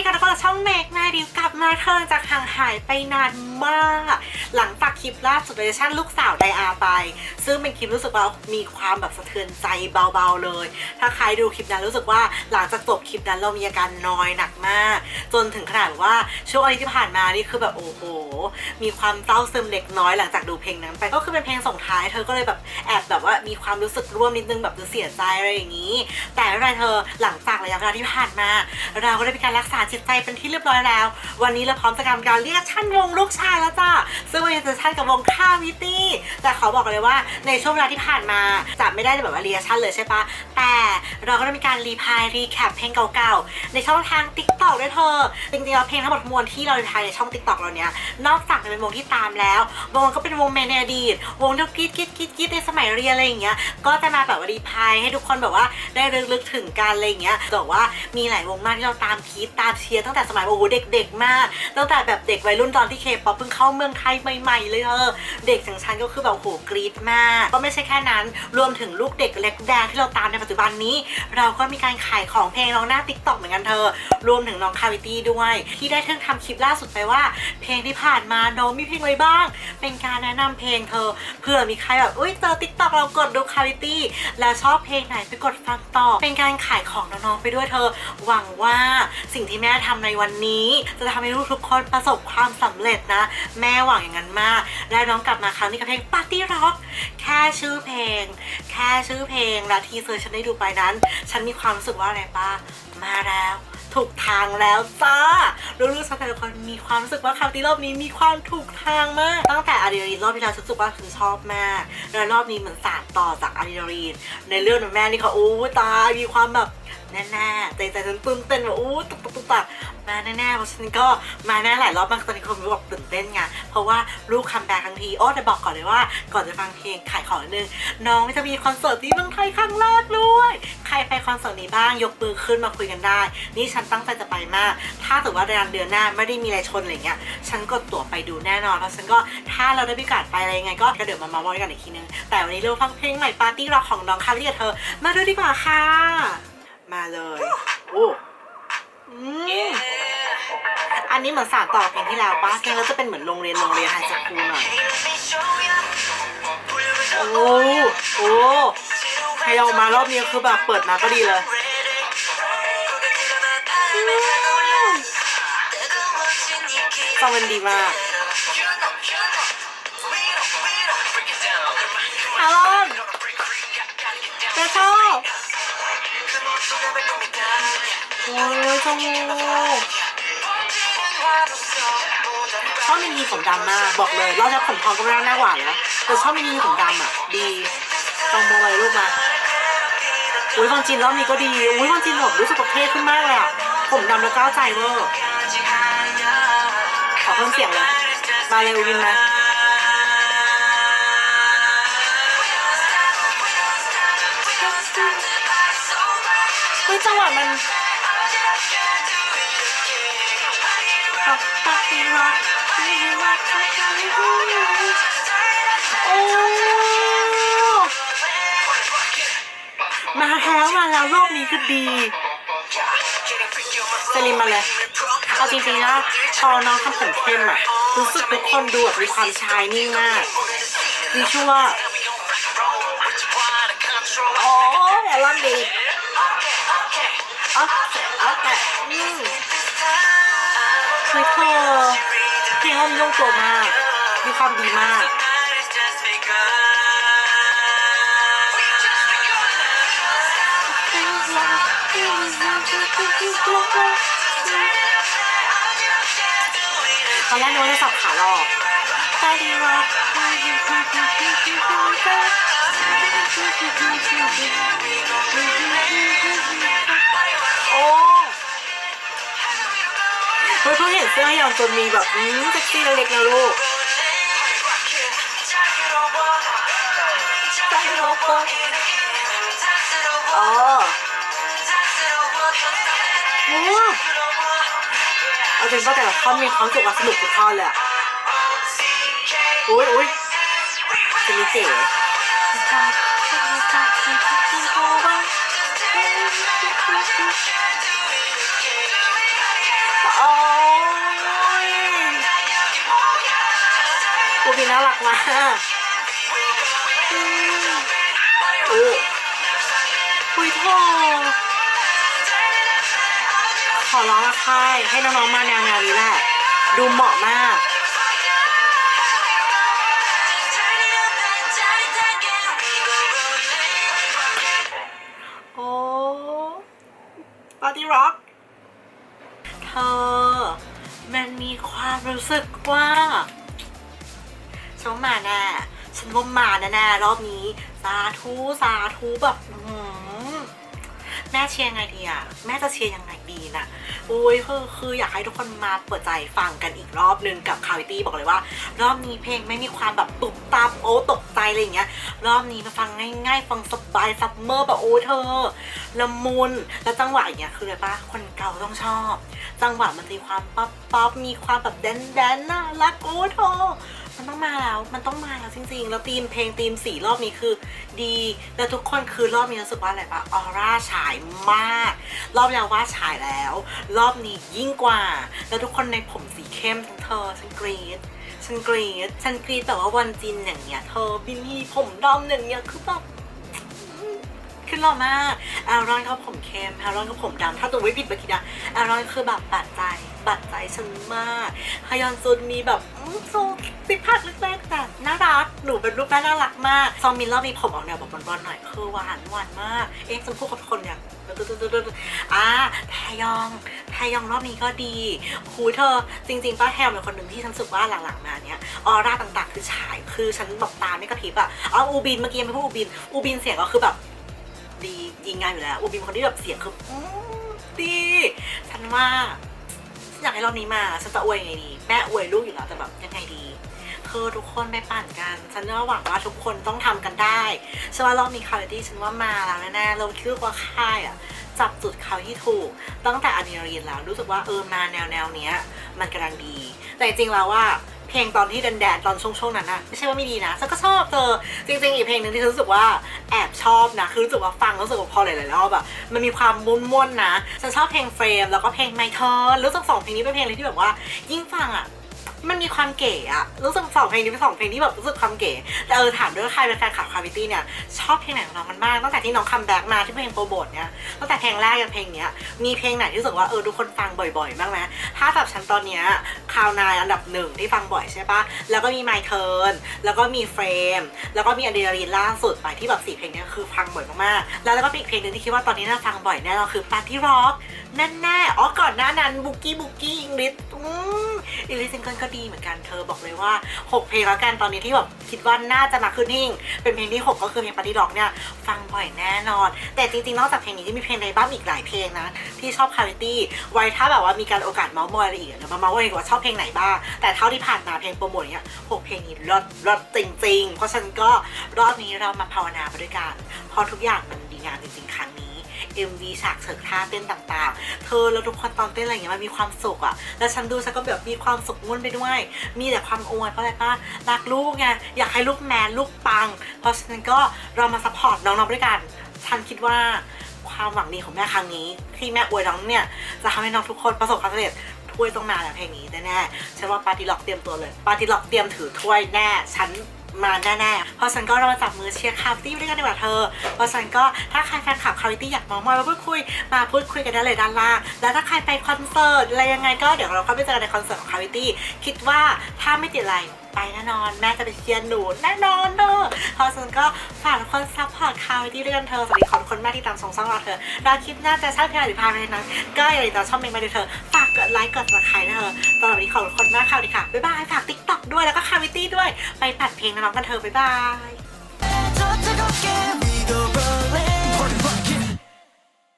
ดีค่ะทุกคนช่องเมกแม่ดิวกลับมาเทิร์นจากห่างหายไปนานมาก หลังจากคลิปล่าสุดเวอร์ชันลูกสาวไดอาไป ซึ่งเป็นคลิปรู้สึกว่ามีความแบบสะเทือนใจเบาๆเลย ถ้าใครดูคลิปนั้นรู้สึกว่าหลังจากจบคลิปนั้นเรามีอาการนอยหนักมาก จนถึงขนาดว่าช่วงอาทิตย์ที่ผ่านมานี่คือแบบโอ้โห มีความเศร้าซึมเล็กน้อยหลังจากดูเพลงนั้นไปก็คือเป็นเพลงส่งท้ายเธอก็เลยแบบแอบแบบว่ามีความรู้สึกร่วมนิดนึงแบบเสียใจอะไรอย่างนี้ แต่ไม่เป็นไรเธอหลังจากระยะเวลาที่ผ่านมา เราก็ได้มีการรักษาจิตใจเป็นที่เรียบร้อยแล้ว วันนี้เราพร้อมจะทำการเรียกชั่นวงลูกชายแล้วจ้า ซึ่งวันจะชั่นกับวงข้าวิตี้แต่ขอบอกเลยว่าในช่วงเวลาที่ผ่านมาจะไม่ได้แบบว่าเรียชั่นเลยใช่ปะแต่เราก็ได้มีการรีพายรีแคปเพลงเก่าๆในช่องทางติ๊กต็อกด้วยเธอ จริงๆแล้วเพลงทั้งหมดมวลที่เรารีพายในช่องติ๊กต็อกเราเนี้ยนอกจากจะเป็นวงที่ตามแล้ว วงก็เป็นวงเมนในอดีตวงที่กรีดกรีดกรีดกรีดในสมัยเรียนอะไรอย่างเงี้ยก็จะมาแบบว่ารีพายให้ทุกคนแบบว่าได้ลึกๆถึงกันอะไรอย่างเงี้ยแต่ว่ามีหลายวงมากที่เราตามคีดตามเชียร์ตั้งแต่สมัยโอ้โหเด็ก ๆ มาก ตั้งแต่แบบเด็กวัยรุ่นตอนที่เคป๊อปเพิ่งเข้าเมืองไทยใหม่ ๆ เลยเธอเด็กอย่างฉันก็คือแบบโหกรีดมาก ก็ไม่ใช่แค่นั้น รวมถึงลูกเด็กเล็กแดงที่เราตามในปัจจุบันนี้ เราก็มีการขายของเพลงน้องหน้าติ๊กต็อกเหมือนกันเธอ รวมถึงน้องคาวิตี้ด้วย ที่ได้เพิ่งทำคลิปล่าสุดไปว่า เพลงที่ผ่านมาน้องมีเพลงอะไรบ้าง เป็นการแนะนำเพลงเธอเผื่อมีใครแบบอุ้ยเจอติ๊กต็อกเรากดดูคาวิตี้แล้วชอบเพลงไหนไปกดฟังต่อ เป็นการขายของน้องๆไปด้วยเธอ หวังว่าสิ่งที่แม่ทำในวันนี้ จะทำให้ลูกทุกคนประสบความสำเร็จนะ แม่หวังอย่างนั้นมาก และน้องกลับมาครั้งนี้กับเพลง Party Rock แค่ชื่อเพลง แค่ชื่อเพลงและทีเซอร์ฉันได้ดูไปนั้น ฉันมีความรู้สึกว่าอะไรป้ามาแล้วถูกทางแล้วจ้ารู้ๆฉันแต่ละคนมีความรู้สึกว่าคราวที่รอบนี้มีความถูกทางมาก ตั้งแต่อารีรีนรอบที่แล้วฉันรู้สึกว่าฉันชอบมาก แล้วรอบนี้เหมือนสานต่อจากอารีรีนในเรื่องของแม่นี่เขาอู้ตายมีความแบบ แน่ๆใจใจฉันตื่นเต้นแบบอู้ตุ๊กตุ๊กตุ๊กตักมาแน่ๆเพราะฉันก็มาแน่หลายรอบมากตอนนี้คนรู้บอกตื่นเต้นไงเพราะว่าลูกคัมแบ็กครั้งทีโอ้แต่บอกก่อนเลยว่าก่อนจะฟังเพลงขายของนึงน้องจะมีคอนเสิร์ตที่เมืองไทยครั้งแรกด้วยใครไปคอนเสิร์ตนี้บ้างยกมือขึ้นมาคุยกันได้ นี่ฉันตั้งใจจะไปมาก ถ้าถือว่าเดือนเดือนหน้าไม่ได้มีอะไรชนอะไรเงี้ยฉันก็ตั๋วไปดูแน่นอนแล้วฉันก็ถ้าเราได้พิกาสไปอะไรยังไงก็กเดี๋ยวมามาส์กันอีกทีนึงแต่วันนี้เราฟังเพลงใหม่ปาร์ตี้ร็อกของน้องคาริกับเธอ มาดูดีกว่าค่ะ มาเลยโอ้อืมอันนี้เหมือนสานต่อเพลงที่แล้วปะเพลงก็จะเป็นเหมือนโรงเรียนโรงเรียนไฮสคูลหน่อยโอ้โหให้เรามารอบนี้คือแบบเปิดมาก็ดีเลยฟังมันดีมากอารอนจะชอบ โอ้ยชมูชอบมินีผมดำมากบอกเลยรอบนี้ผมทองก็ไม่น่าหน้าหวานแล้วแต่ชอบมินีผมดำอะ ดีลองมองอะไรรูปมาอุ้ยฟังจีนรอบนี้ก็ดีอุ้ยฟังจีนแบบรู้สึกประเทศขึ้นมากเลยอะผมดำแล้วก้าวใจเวอร์ขอเพิ่มเสียงเลยมาเร็ววินมา เฮ้ยจังหวะมันโอ้มาแล้วมาแล้วรอบนี้คือดีเซริมมาเลยเอาจริงๆนะพอน้องทำผมเข้มอะรู้สึกทุกคนดูแบบมีความชายนิ่งมากวิชวลโอ้ยอารม ณ์ดีอ๋อโอคอืมคือเธอเพลงมันลงตัวมากมีความดีมากตอนแรกนึกว่าจะสับขาหลอกแต่ดี ยเพิ่งเห็นเสื้ออย่างจนมีแบบอืมเซ็กซี่เล็กๆนะลูกอ๋อโอ้เอาจริงก็แต่ละท่อนมีความสุขว่าสนุกทุกท่อนเลยอะอุ้ยอุ้ยจะมีเจ๋มาอืมโอ้คุยโทขอร้องละค่ายให้น้องๆมาแนวแนวนี้แหละ ดูเหมาะมากโอ้ปาร์ตี้ร็อก เธอ มันมีความรู้สึกว่า ฉันว่ามาแน่ๆรอบนี้ สาธุสาธุแบบหือแม่เชียร์ไงดีอะแม่จะเชียร์ยังไงดีนะอุ้ยคือคืออยากให้ทุกคนมาเปิดใจฟังกันอีกรอบนึงกับคาวิตี้บอกเลยว่า รอบนี้เพลงไม่มีความแบบตุบตับโอ้ตกใจอะไรอย่างเงี้ย รอบนี้มาฟังง่าย ๆ ฟังสบายซัมเมอร์แบบโอ้เธอละมุนแล้วจังหวะอย่างเงี้ยคืออะไรปะคนเก่าต้องชอบ จังหวะมันมีความป๊อปป๊อปมีความแบบแดนแดนน่ารักโอ้เธอ มันต้องมาแล้ว มันต้องมาแล้วจริงๆ แล้วธีมเพลงธีมสีรอบนี้คือดี แล้วทุกคนคือรอบนี้รู้สึกว่าอะไรปะออร่าฉายมาก รอบแล้วว่าฉายแล้ว รอบนี้ยิ่งกว่า แล้วทุกคนในผมสีเข้มทั้งเธอฉันกรี๊ดฉันกรี๊ดฉันกรี๊ดแบบว่าวันจินอย่างเงี้ยเธอบินฮีผมดำอย่างเงี้ยคือแบบ ขึ้นหล่อมากแอลรอนเขาผมเข้มแอลรอนเขาผมดำถ้าตัวไม่ผิดเมื่อกี้นะแอลรอนคือแบบบาดใจบาดใจฉันมากฮยอนซุนมีแบบอื้อซูติดพัดเล็กๆแต่น่ารักหนูเป็นรูปแม่น่ารักมากซองมินรอบมีผมออกแนวแบบบอลๆหน่อยคือหวานหวานมาก เอ๊ะฉันพูดกับคนอย่างอ่าแทยองแทยองรอบนี้ก็ดีหูเธอ จริงๆป้าแทยองเป็นคนหนึ่งที่ฉันสึกว่าหลังๆมาเนี้ยออร่าต่างๆ คือฉายคือฉันแบบตาไม่กระพริบอะอ๋ออูบินเมื่อกี้ยังไม่พูดอูบินอูบินเสียงก็คือแบบ ดียิงงานอยู่แล้วอูบิมคนที่แบบเสียงคืออืมดีฉันว่าฉันอยากให้รอบนี้มาฉันจะอวยยังไงดีแม่อวยลูกอยู่แล้วแต่แบบยังไงดีเธอทุกคนไปปั่นกันฉันก็หวังว่าทุกคนต้องทำกันได้ฉันว่ารอบนี้คาร์ดี้ฉันว่ามาแล้วแน่ๆเราคิดว่าค่ายอะจับจุดเขาที่ถูก ตั้งแต่อันนี้เรีนแล้วรู้สึกว่าเออมาแนวแนวๆเนี้ย มันกำลังดี แต่จริงๆแล้วว่าเพลงตอนที่แดนๆตอนช่วงๆนั้นนะไม่ใช่ว่าไม่ดีนะฉันก็ชอบเธอจริงๆอีกเพลงหนึ่งที่ฉันรู้สึกว่า แอบชอบนะ คือรู้สึกว่าฟังรู้สึกว่าพอหลายๆรอบอะมันมีความม่วนๆนะฉันชอบเพลงเฟรม แล้วก็เพลงไมเทอร์รู้สึกสองเพลงนี้เป็นเพลงเลยที่แบบว่ายิ่งฟังอะ มันมีความเก๋อะรู้สึกสองเพลงนี้เป็นสองเพลงที่แบบรู้สึกความเก๋แต่เออถามด้วยว่าใครเป็นแฟนคลับคาวิตี้เนี่ยชอบเพลงไหนของน้องมันมากตั้งแต่ที่น้องคัมแบ็กมาที่เพลงโปรโบทเนี่ยตั้งแต่เพลงแรกจนเพลงเนี้ยมีเพลงไหนที่รู้สึกว่าเออทุกคนฟังบ่อยๆบ้างไหมถ้าแบบฉันตอนเนี้ยคาวนายอันดับหนึ่งที่ฟังบ่อยใช่ปะแล้วก็มีไมเทิร์นแล้วก็มีเฟรมแล้วก็มีอะดรีนาลีนล่าสุดไปที่แบบสี่เพลงเนี้ยคือฟังบ่อยมากๆแล้วแล้วก็มีอีกเพลงหนึ่งที่คิดว่าตอนนี้น่าฟังบ่อยแน่นอนคือปาร์ตี้ร็อกแน่ๆอ๋อก่อนหน้านั้นบุกี้บุกี้อิงลิสอืมอิงลิสซิงเกิลก็ดีเหมือนกันเธอบอกเลยว่า 6 เพลงแล้วกันตอนนี้ที่แบบคิดว่าน่าจะมาขึ้นหิ่ง เป็นเพลงที่ 6 ก็คือเพลงปาร์ตี้ร็อกเนี่ย ฟังบ่อยแน่นอน แต่จริงๆ นอกจากเพลงนี้ที่มีเพลงในบ้าอีกหลายเพลงนะ ที่ชอบคาริตี้ไว้ถ้าแบบว่ามีการโอกาสเมาส์มอยอะไรอีกเดี๋ยวมาเมาส์มอยดีกว่าชอบเพลงไหนบ้างแต่เท่าที่ผ่านมาเพลงโปรโมทเนี่ยหกเพลงนี้รสรสจริง ๆ เพราะฉันก็รอบนี้เรามาภาวนาไปด้วยกันเพราะทุกอย่างมันดีงามจริงๆครั้งนี้ MV ฉากเฉิกท่าเต้นต่างๆ เธอแล้วทุกคนตอนเต้นอะไรอย่างเงี้ยมันมีความสุขอะแล้วฉันดูฉันก็แบบมีความสุขมุ่วนไปด้วย มีแต่ความอวยเพราะอะไรป้ารักลูกไงอยากให้ลูกแมนลูกปัง เพราะฉะนั้นก็เรามาซัพพอร์ตน้องๆด้วยกัน ฉันคิดว่าความหวังดีของแม่ครั้งนี้ ที่แม่อวยน้องเนี่ยจะทำให้น้องทุกคนประสบความสำเร็จถ้วยต้องมาแล้วเพลงนี้แน่ๆฉันว่าปาร์ตี้ล็อกเตรียมตัวเลยปาร์ตี้ล็อกเตรียมถือถ้วยแน่ฉัน มาแน่ๆ เพราะฉันก็เรามาจับมือเชียร์คาร์ตี้ด้วยกันดีกว่าเธอ เพราะฉันก็ถ้าใครแฟนคลับคาร์ตี้อยากมามอยมาพูดคุยมาพูดคุยกันได้เลยด้านล่าง แล้วถ้าใครไปคอนเสิร์ตอะไรยังไงก็เดี๋ยวเราเข้าไปเจอกันในคอนเสิร์ตของคาร์ตี้คิดว่าถ้าไม่ติดอะไร ไปแน่นอน แม่จะไปเชียร์หนูแน่นอนเนอะเพราะฉะนั้นก็ฝากคนซัพพอร์ตคาวที่เรื่องเธอสวัสดีคนคนแม่ที่ตามส่งซ่องเราเธอรอคลิปหน้าจะชอบเพีลงหรือพาไปนั้นก็อย่าลืมติดตามช่องเมงมาดูเธอฝากกดไลค์กดติดตามเธอตอนนี้ขอคนแม่คาวดีค่ะบ๊ายบายฝากติ๊กต็อกด้วยแล้วก็คาวิตี้ด้วยไปปัดเพลงน้องกันเธอบ๊ายบาย